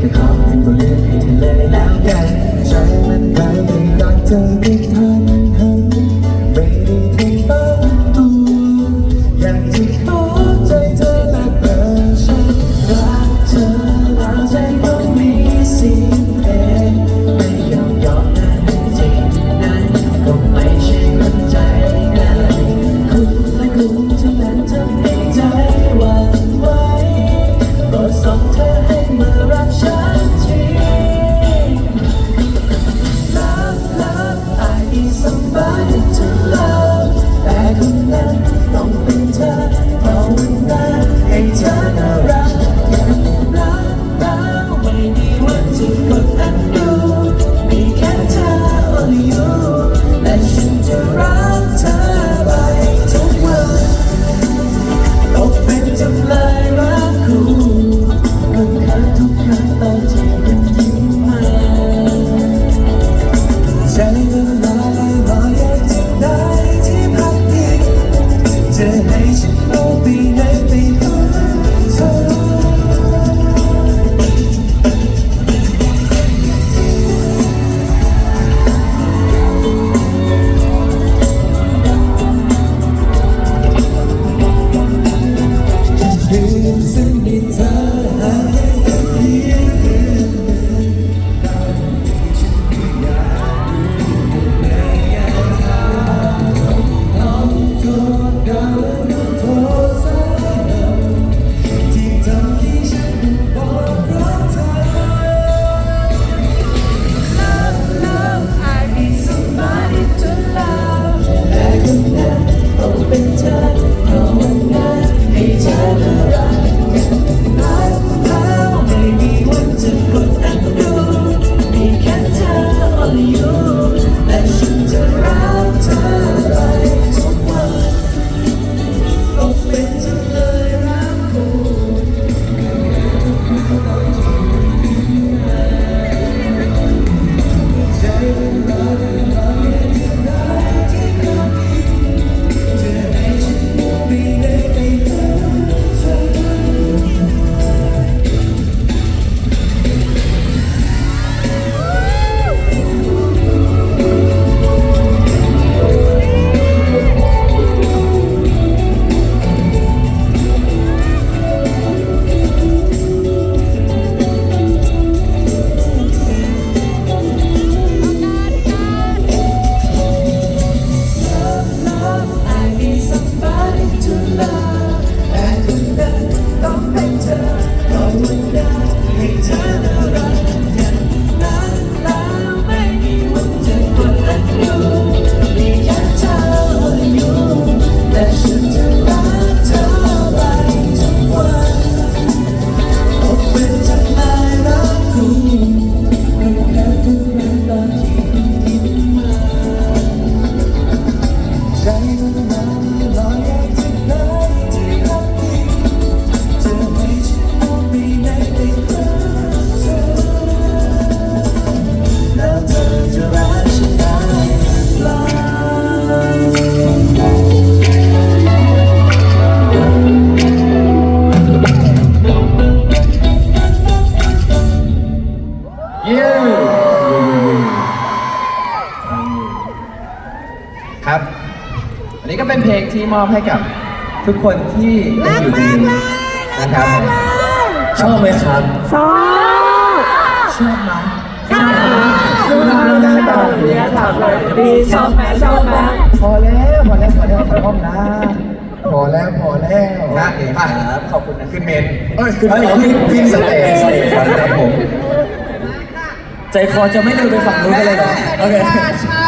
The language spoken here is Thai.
แต่ขอเป็นบทเรียนให้เธอเลยแล้วกันใจมันไกลไม่รักเธอไม่ท เย้ครับ อันนี้ก็เป็นเพลงที่มอบให้กับทุกคนที่ยังอยู่ดีนะครับชอบไหมครับชอบชอบไหมชอบเราจะตอบเรียถามเลยดีชอบไหมชอบไหมพอแล้วพอแล้วพอแล้วพอแล้วนะพอแล้วพอแล้วนะเอ๋ครับขอบคุณนะขึ้นเมนเอ้ยขึ้นเมนขึ้นสเตจครับผม ใจคอจะไม่ดูไปฝั่งนู้นกัเลยเหรอโอเค ชา